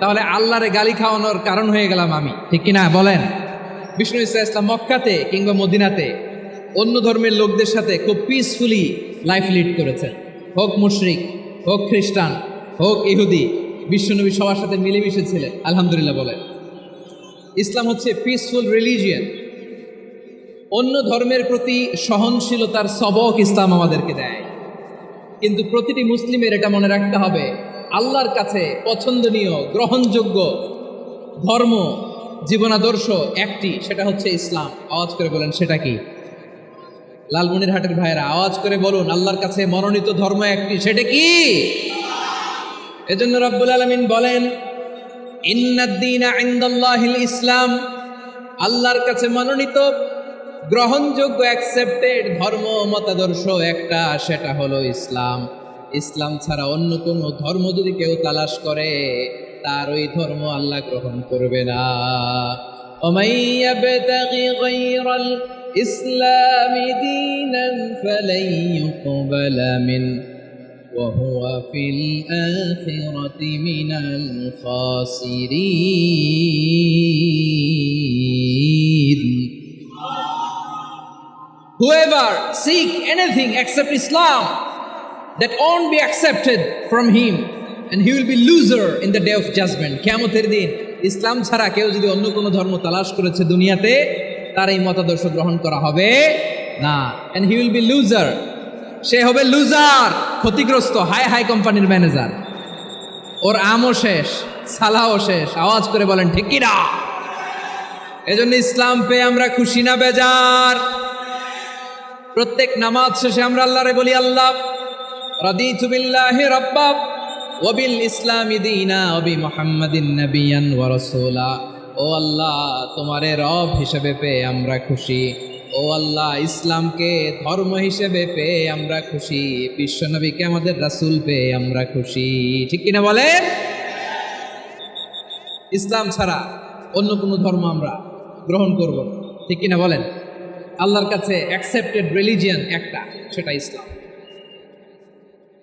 তাহলে আল্লাহরে গালি খাওয়ানোর কারণ হয়ে গেলাম আমি। ঠিক কিনা? বলেন। বিষ্ণু ইসা ইসলাম মক্কাতে কিংবা মদিনাতে অন্য ধর্মের লোকদের সাথে খুব পিসফুলি লাইফ লিড করেছেন। হোক মুশরিক, হোক খ্রিস্টান, হোক ইহুদি বিশ্বনবী সবার সাথে মিলেমিশে ছিলেন। আলহামদুলিল্লাহ, বলেন। ইসলাম হচ্ছে পিসফুল রিলিজিয়ান অন্য ধর্মের প্রতি সহনশীলতার সবক ইসলাম আমাদেরকে দেয়। কিন্তু প্রতিটি মুসলিমের এটা মনে রাখতে হবে আল্লাহর কাছে পছন্দনীয়, গ্রহণযোগ্য ধর্ম, জীবনাদর্শ একটি, সেটা হচ্ছে ইসলাম। আওয়াজ করে বলেন, সেটা কি? লালমনির হাটের ভাইয়েরা, আওয়াজ করে বলুন, আল্লাহর কাছে মনোনীত ধর্ম একটি, সেটা কি? এজন্য রব্বুল আলমিন বলেন ইসলাম, আল্লাহর কাছে মনোনীত, গ্রহণযোগ্য অ্যাকসেপ্টেড ধর্ম, মতাদর্শ একটা, সেটা হলো ইসলাম। ইসলাম ছাড়া অন্য কোনো ধর্ম যদি কেউ তালাশ করে তার ওই ধর্ম আল্লাহ গ্রহণ করবে না ومن يبتغ غير الإسلام دينا فلن يقبل منه وهو في الآخرة من الخاسرين Whoever seek anything except Islam, that won't be accepted from him, and he will be loser in the day of judgment. কেমতের দিন ইসলাম ছাড়া কেউ যদি অন্য কোনো ধর্ম তালাশ করেছে দুনিয়াতে তার এই মতাদর্শ গ্রহণ করা হবে না। And he will be loser. সে হবে লুজার ক্ষতিগ্রস্ত হাই হাই কোম্পানির ম্যানেজার ওর আমও শেষ সালাও শেষ। আওয়াজ করে বলেন ঠিক কি না? এজন্য ইসলাম পেয়ে আমরা খুশি না বেজার। প্রত্যেক নামাজ শেষে আমরা আল্লাহরে বলি আল্লাহ বিল্লাহি রাব্বা ওয়া বিল ইসলামি বি মুহাম্মাদিন নাবিয়ান ওয়া রাসূলা। ও আল্লাহ, তোমারে রব হিসেবে পেয়ে আমরা খুশি। ও আল্লাহ, ইসলামকে ধর্ম হিসেবে পেয়ে আমরা খুশি। বিশ্বনবীকে আমাদের রাসূল পেয়ে আমরা খুশি। ঠিক কিনা বলেন? ইসলাম ছাড়া অন্য কোনো ধর্ম আমরা গ্রহণ করব। ঠিক কিনা বলেন? আল্লাহর কাছে অ্যাকসেপ্টেড রিলিজিয়ান একটা, সেটা ইসলাম।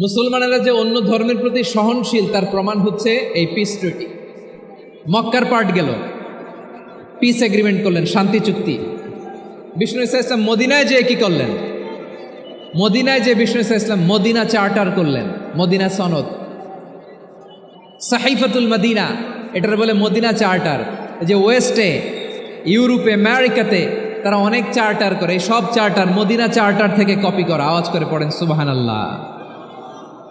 মুসলমানেরা যে অন্য ধর্মের প্রতি সহনশীল, তার প্রমাণ হচ্ছে এই পিস ট্রিটি মক্কার পার্ট গেল। পিস এগ্রিমেন্ট করলেন, শান্তি চুক্তি। বিষ্ণু ইসা ইসলাম মদিনায় যে কি করলেন? মদিনায় যে বিষ্ণু ইসা ইসলাম মদিনা চার্টার করলেন, মদিনা সনদ। সাহিফাতুল মদিনা, এটার বলে মদিনা চার্টার। যে ওয়েস্টে, ইউরোপে, আমেরিকাতে তারা অনেক চার্টার করে সব চার্টার মদিনা চার্টার থেকে কপি করা, আওয়াজ করে পড়েন সুবাহান আল্লাহ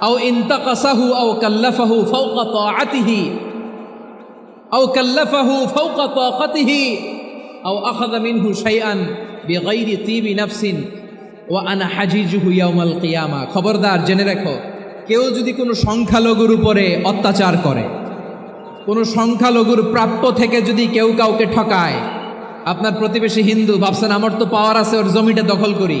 আও ইনতাকাসাহু, আও কাল্লাফাহু ফাওকা তাআতিহি, আও কাল্লাফাহু ফাওকা তাকাতিহি, আও আখাযা মিনহু শাইআন বিগাইরি তিবি নাফসিন, ওয়া আনা হাজিজুহু ইয়াউমাল কিয়ামা। খবরদার, জেনে রাখো, কেউ যদি কোনো সংখ্যালঘুর উপরে অত্যাচার করে, কোনো সংখ্যালঘুর প্রাপ্য থেকে যদি কেউ কাউকে ঠকায়, আপনার প্রতিবেশী হিন্দু, ভাবছেন, আমার তো পাওয়ার আছে, ওর জমিটা দখল করি।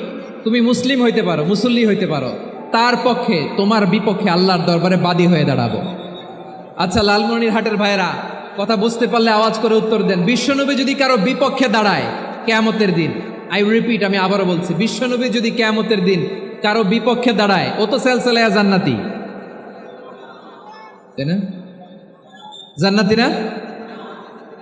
তুমি মুসলিম হইতে পারো, মুসল্লি হইতে পারো। তার পক্ষে, তোমার বিপক্ষে আল্লাহর দরবারে বাদী হয়ে দাঁড়াবো। আচ্ছা লালমনির হাটের ভাইরা কথা বুঝতে পারলে আওয়াজ করে উত্তর দেন। বিশ্বনবী যদি কারও বিপক্ষে দাঁড়ায়, কেয়ামতের দিন আই রিপিট আমি আবারও বলছি, বিশ্বনবী যদি কেয়ামতের দিন কারও বিপক্ষে দাঁড়ায়, ও তো সেলসেলায়া জান্নাতি। তাই না? জান্নাতি না?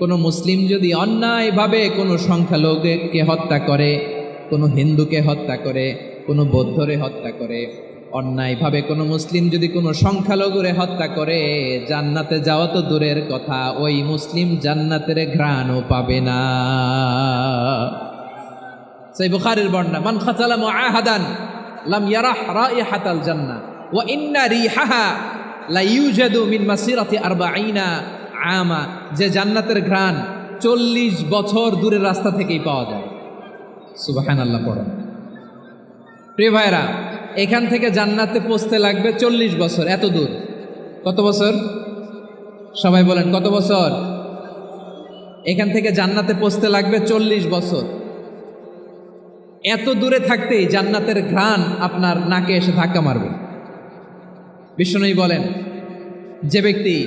কোনো মুসলিম যদি অন্যায়ভাবে কোনো সংখ্যালঘুকে হত্যা করে, কোনো হিন্দুকে হত্যা করে, কোনো বৌদ্ধরে হত্যা করে, অন্যায়ভাবে কোনো মুসলিম যদি কোনো সংখ্যালঘুরে হত্যা করে, জান্নাতে যাওয়া তো দূরের কথা, ওই মুসলিম জান্নাতের ঘ্রাণও পাবে না। সেই বুখারের বর্ণনা, মান খাতালা মুআহাদান লাম ইয়ারাহ রাইহাতাল জান্নাহ, ওয়া ইন্না রিহাহা লা ইউজাদু মিন মাসিরাতি আরবাঈনা আমা, যে জান্নাতের ঘ্রাণ চল্লিশ বছর দূরের রাস্তা থেকেই পাওয়া যায়। সুবাহান আল্লাহ পড়েন প্রিয় ভাইরা এখান থেকে জান্নাতে পৌঁছতে লাগবে চল্লিশ বছর, এত দূর। কত বছর? সবাই বলেন, কত বছর? এখান থেকে জান্নাতে পৌঁছতে লাগবে চল্লিশ বছর। এত দূরে থাকতেই জান্নাতের ঘ্রাণ আপনার নাকে এসে ধাক্কা মারবে। বিষ্ণুই বলেন, যে ব্যক্তি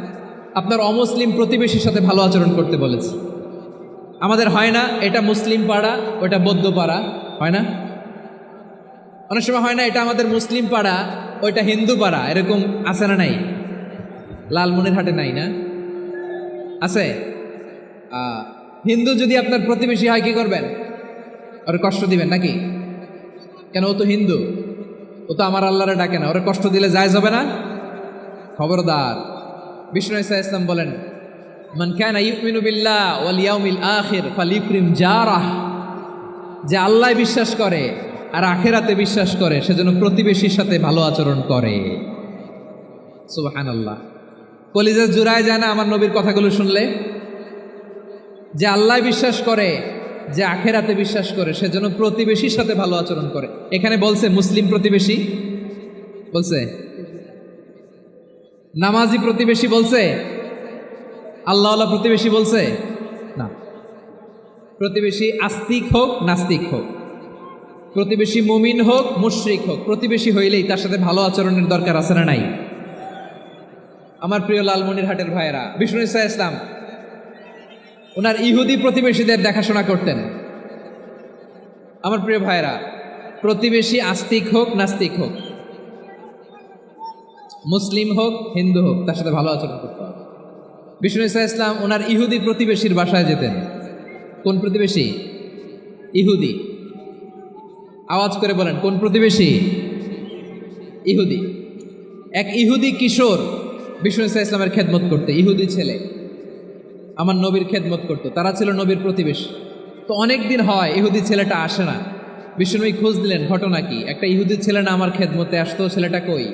আপনার অমুসলিম প্রতিবেশীর সাথে ভালো আচরণ করতে বলেছে। আমাদের হয় না, এটা মুসলিম পাড়া, ওটা বৌদ্ধ পাড়া, হয় না? অনেক সময় হয় না, এটা আমাদের মুসলিম পাড়া, ওইটা হিন্দু পাড়া, এরকম আছে না নাই? লালমনির হাটে নাই না? আছে? হিন্দু যদি আপনার প্রতিবেশী হয়, কি করবেন? ওর কষ্ট দিবেন নাকি? কেন, ও তো হিন্দু, ও তো আমার আল্লাহরে ডাকে না, ওরে কষ্ট দিলে যায় যাবে না? খবরদার। বিষ্ণু ইসা ইসলাম বলেন, মান কানা ইউমিনু বিল্লাহ ওয়াল ইয়াউমিল আখির ফালিউকরিম জারাহ। যে আল্লাহ বিশ্বাস করে আর আখেরাতে বিশ্বাস করে সেজন্য প্রতিবেশীর সাথে ভালো আচরণ করে। সুবহানাল্লাহ। কলিজা জুড়ায় যায় না আমার নবীর কথাগুলো শুনলে? যে আল্লাহ বিশ্বাস করে, যে আখেরাতে বিশ্বাস করে সেজন্য প্রতিবেশীর সাথে ভালো আচরণ করে। এখানে বলছে মুসলিম প্রতিবেশী? বলছে নামাজি প্রতিবেশী বলছে? আল্লাহওয়ালা প্রতিবেশী বলছে? না। প্রতিবেশী আস্তিক হোক, নাস্তিক হোক। প্রতিবেশী মুমিন হোক, মুশরিক হোক, প্রতিবেশী হইলেই তার সাথে ভালো আচরণের দরকার আছে না নাই? আমার প্রিয় লালমনির হাটের ভাইয়েরা, বিষ্ণু ইসা ইসলাম, ওনার ইহুদি প্রতিবেশীদের দেখাশোনা করতেন। আমার প্রিয় ভাইয়েরা, প্রতিবেশী আস্তিক হোক, নাস্তিক হোক মুসলিম হোক, হিন্দু হোক, তার সাথে ভালো আচরণ করতে হবে। বিষ্ণু ইসা ইসলাম ওনার ইহুদি প্রতিবেশীর বাসায় যেতেন। কোন প্রতিবেশী? ইহুদি। আওয়াজ করে বলেন, কোন প্রতিবেশী? ইহুদি। এক ইহুদি কিশোর বিষ্ণু ইসা ইসলামের খেদমত করতে, ইহুদি ছেলে। আমার নবীর খেদমত করতো, তারা ছিল নবীর প্রতিবেশী। তো অনেক দিন হয়, ইহুদি ছেলেটা আসে না। বিষ্ণুনবী খোঁজ দিলেন, ঘটনা কি? একটা ইহুদি ছেলে না আমার খেদমতে আসতো, ছেলেটা কই?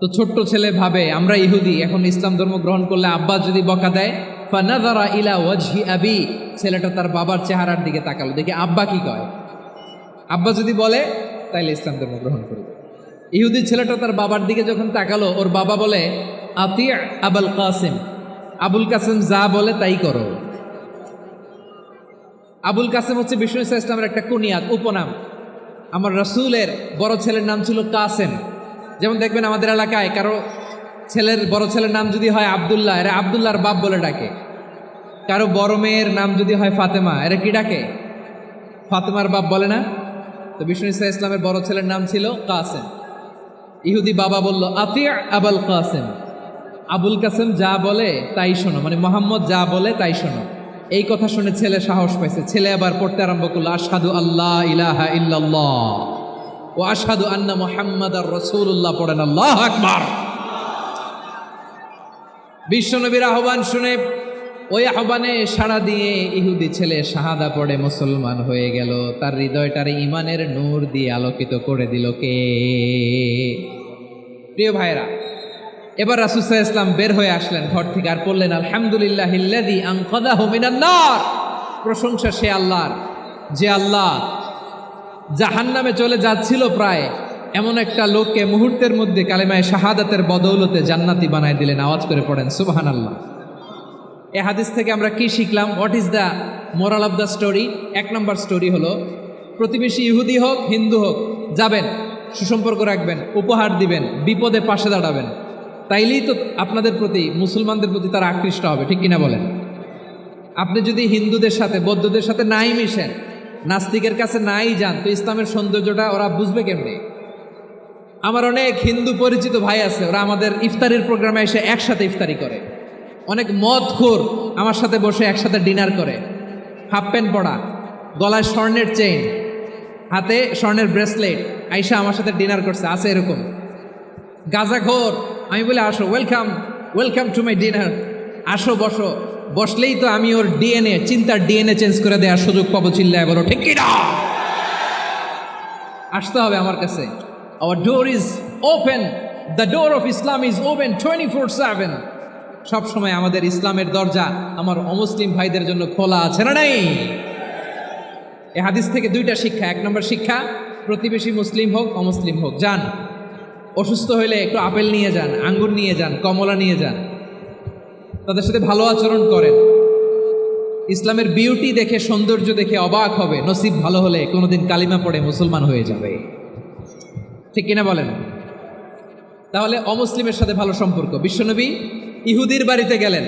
তো ছোট্ট ছেলে ভাবে, আমরা ইহুদি, এখন ইসলাম ধর্ম গ্রহণ করলে আব্বা যদি বকা দেয় ফানাদারা ইলা ওয়াজহি আবি। ছেলেটা তার বাবার চেহারার দিকে তাকালো, দেখি আব্বা কি কয়? আব্বা যদি বলে, তাইলে ইসলাম ধর্ম গ্রহণ করবে ইহুদি ছেলেটা তার বাবার দিকে যখন তাকালো, ওর বাবা বলে আতিয়া আবুল কাসিম। আবুল কাসিম যা বলে তাই করো। আবুল কাসিম হচ্ছে বিষ্ণু ইসা ইসলামের একটা কুনিয়াত, উপনাম। আমার রসুলের বড় ছেলের নাম ছিল কাসেম। যেমন দেখবেন আমাদের এলাকায় কারও ছেলের, বড় ছেলের নাম যদি হয় আবদুল্লাহ, এরা আবদুল্লাহর বাপ বলে ডাকে। কারও বড় মেয়ের নাম যদি হয় ফাতেমা, এরা কি ডাকে? ফাতেমার বাপ বলে না? তো বিষ্ণু ইসা ইসলামের বড় ছেলের নাম ছিল কাসেম। ইহুদি বাবা বলল আতিয়া আবাল কাসেম। আবুল কাসেম যা বলে তাই শোনো মানে মোহাম্মদ যা বলে তাই শোনো। এই কথা শুনে ছেলে সাহস পাইছে। ছেলে আবার পড়তে আরম্ভ করল আসাদু আল্লাহ ইলাহা ইল্লাল্লাহ। ও আশহাদু আন্না মুহাম্মাদ আর রসুল্লাহ পড়েন আল্লাহ আকবার। বিশ্বনবীর আহ্বান শুনে ওই আহ্বানে সাড়া দিয়ে ইহুদি ছেলে শাহাদা পড়ে মুসলমান হয়ে গেল। তার হৃদয়টারে ইমানের নূর দিয়ে আলোকিত করে দিল কে? প্রিয় ভাইরা এবার রাসুসাহ ইসলাম বের হয়ে আসলেন ঘর থেকে আর পড়লেন আলহামদুলিল্লাহ ইল্লাদি আংকদাহু মিনান্নার প্রশংসা সে আল্লাহর, যে আল্লাহ জাহান্নামে চলে যাচ্ছিল প্রায়। এমন একটা লোককে মুহূর্তের মধ্যে কালেমায় শাহাদাতের বদৌলতে জান্নাতি বানায় দিলেন। আওয়াজ করে পড়েন সুবাহান আল্লাহ এ হাদিস থেকে আমরা কি শিখলাম? What is the moral of the story এক নম্বর স্টোরি হলো, প্রতিবেশী ইহুদি হোক, হিন্দু হোক, যাবেন, সুসম্পর্ক রাখবেন, উপহার দিবেন, বিপদে পাশে দাঁড়াবেন। তাইলেই তো আপনাদের প্রতি, মুসলমানদের প্রতি তারা আকৃষ্ট হবে, ঠিক কিনা বলেন? আপনি যদি হিন্দুদের সাথে, বৌদ্ধদের সাথে নাই মিশেন নাস্তিকের কাছে নাই যান, তো ইসলামের সৌন্দর্যটা ওরা বুঝবে কেমনি? আমার অনেক হিন্দু পরিচিত ভাই আছে, ওরা আমাদের ইফতারির প্রোগ্রামে এসে একসাথে ইফতারি করে। অনেক মদ খোর আমার সাথে বসে একসাথে ডিনার করে। হাফ প্যান্ট পরা গলায় স্বর্ণের চেইন, হাতে স্বর্ণের ব্রেসলেট, আইসা আমার সাথে ডিনার করছে, আছে এরকম। গাজা ঘোর আমি বলে, আসো welcome welcome to my dinner আসো, বসো। বসলেই তো আমি ওর ডিএনএ চিন্তার ডিএনএ চেঞ্জ করে দেওয়ার সুযোগ পাবো চিল্লায় বলো, ঠিক কি না আসতে হবে আমার কাছে। Our door is open the door of Islam is open twenty four seven সবসময় আমাদের ইসলামের দরজা আমার অমুসলিম ভাইদের জন্য খোলা আছে না নাই? এ হাদিস থেকে দুইটা শিক্ষা। এক নম্বর শিক্ষা, প্রতিবেশী মুসলিম হোক, অমুসলিম হোক, যান। অসুস্থ হইলে একটু আপেল নিয়ে যান, আঙ্গুর নিয়ে যান, কমলা নিয়ে যান। তাদের সাথে ভালো আচরণ করেন। ইসলামের বিউটি দেখে, সৌন্দর্য দেখে অবাক হবে। নসিব ভালো হলে কোনোদিন কালিমা পড়ে মুসলমান হয়ে যাবে। ঠিক কিনা বলেন? তাহলে অমুসলিমের সাথে ভালো সম্পর্ক। বিশ্বনবী ইহুদির বাড়িতে গেলেন।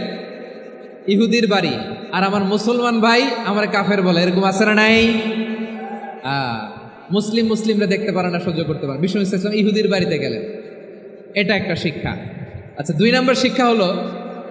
ইহুদির বাড়ি। আর আমার মুসলমান ভাই আমার কাফের বলে। এরকম আছে না নাই? মুসলিম মুসলিমরা দেখতে পারে না, সহ্য করতে পারে। বিষ্ণু ইসলাম ইহুদির বাড়িতে গেলেন। এটা একটা শিক্ষা। আচ্ছা দুই নম্বর শিক্ষা হলো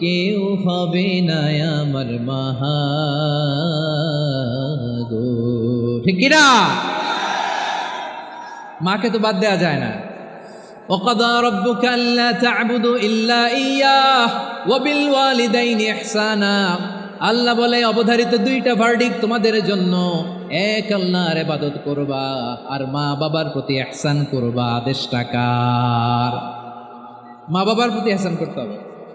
কেউ হবে না আমার মাহাগো ঠিক কিনা মাকে তো বাদ দেওয়া যায় না وقضى ربك ألا تعبدوا إلا إياه وبالوالدين إحسانا আল্লাহ বলে অবধারিত দুইটা ভার্ডিক তোমাদের জন্য এক আল্লাহর ইবাদত করবা আর মা বাবার প্রতি ihsan করবা আদেশ টাকার মা বাবার প্রতি ihsan করতে হবে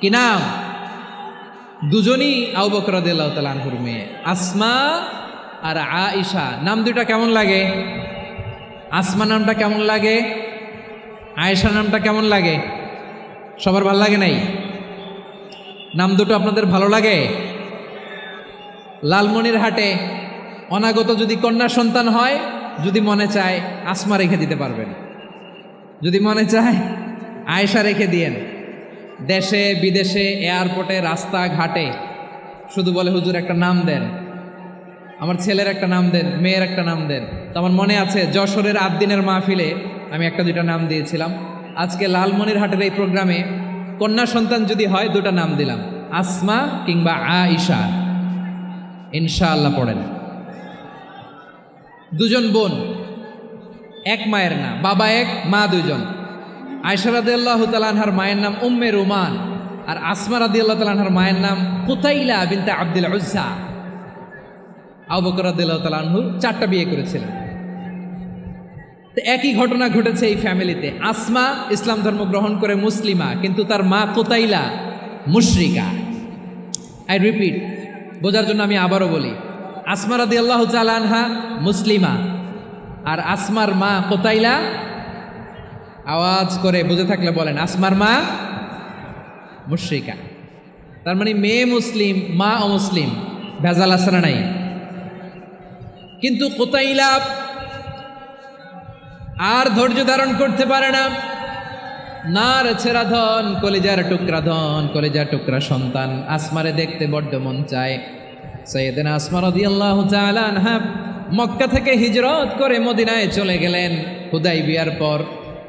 কি নাম? দুজনই আবু বকর আল্লাহ মেয়ে। আসমা আর আয়েশা। নাম দুটা কেমন লাগে? আসমা নামটা কেমন লাগে? আয়েশা নামটা কেমন লাগে? সবার ভালো লাগে নাই? নাম দুটো আপনাদের ভালো লাগে? লালমনির হাটে অনাগত যদি কন্যা সন্তান হয়, যদি মনে চায় আসমা রেখে দিতে পারবেন। যদি মনে চায় আয়েশা রেখে দিয়েন। দেশে, বিদেশে, এয়ারপোর্টে, রাস্তাঘাটে। শুধু বলে, হুজুর, একটা নাম দেন। আমার ছেলের একটা নাম দেন, মেয়ের একটা নাম দেন। তো আমার মনে আছে, যশোরের আট দিনের মাহফিলে আমি একটা দুইটা নাম দিয়েছিলাম। আজকে লালমনির হাটের এই প্রোগ্রামে কন্যা সন্তান যদি হয়, দুটা নাম দিলাম। আসমা কিংবা আ আইসা ইনশাআল্লাহ পড়েন। দুজন বোন, এক মায়ের না, বাবা এক, মা দুজন আয়সা রাদি আল্লাহ তালানহার মায়ের নাম উম্মে রুমান আর আসমা রাদি আল্লাহ তালানহার মায়ের নাম কুতাইলা বিনতে আব্দুল উজ্জা। আবু বকর রাদিয়াল্লাহু তাআলা চারটা বিয়ে করেছিলেন। তো একই ঘটনা ঘটেছে এই ফ্যামিলিতে। আসমা ইসলাম ধর্ম গ্রহণ করে মুসলিমা, কিন্তু তার মা কোতাইলা মুশরিকা। আই রিপিট বোঝার জন্য আমি আবারও বলি, আসমা রাদি আল্লাহ আনহা মুসলিমা আর আসমার মা কোতাইলা আওয়াজ করে বুঝে থাকলে বলেন, আসমার মা মুশরিকা। তার মানে মেয়ে মুসলিম, মা অমুসলিম, ভেজাল আসানা নাই? কিন্তু কোতাইলা আর ধৈর্য ধারণ করতে পারে না। নার ছেড়া ধন, কলেজার টুকরা ধন, কলেজার টুকরা সন্তান, আসমারে দেখতে বড্ড মন চায়। সৈয়দিন আসমা রাদিয়াল্লাহু তাআলা মক্কা থেকে হিজরত করে মদিনায় চলে গেলেন হুদাই বিয়ার পর।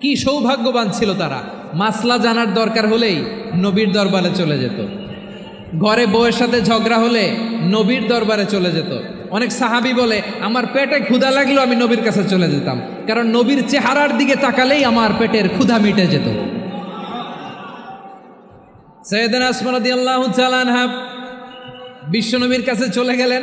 কি সৌভাগ্যবান ছিল তারা। মাসলা জানার দরকার হলেই নবীর দরবারে চলে যেত। ঘরে বউয়ের সাথে ঝগড়া হলে নবীর দরবারে চলে যেত। অনেক সাহাবি বলে, আমার পেটে ক্ষুধা লাগলেও আমি নবীর কাছে চলে যেতাম। কারণ নবীর চেহারার দিকে তাকালেই আমার পেটের ক্ষুধা মিটে যেত। সৈয়দিন আসমারদি আল্লাহ বিশ্বনবীর কাছে চলে গেলেন।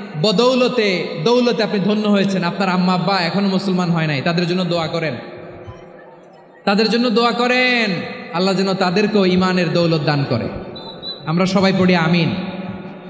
বদৌলতে, দৌলতে আপনি ধন্য হয়েছেন। আপনার আম্মা, আব্বা এখনও মুসলমান হয় নাই। তাদের জন্য দোয়া করেন। তাদের জন্য দোয়া করেন। আল্লাহ যেন তাদেরকেও ইমানের দৌলত দান করে। আমরা সবাই পড়ি আমিন।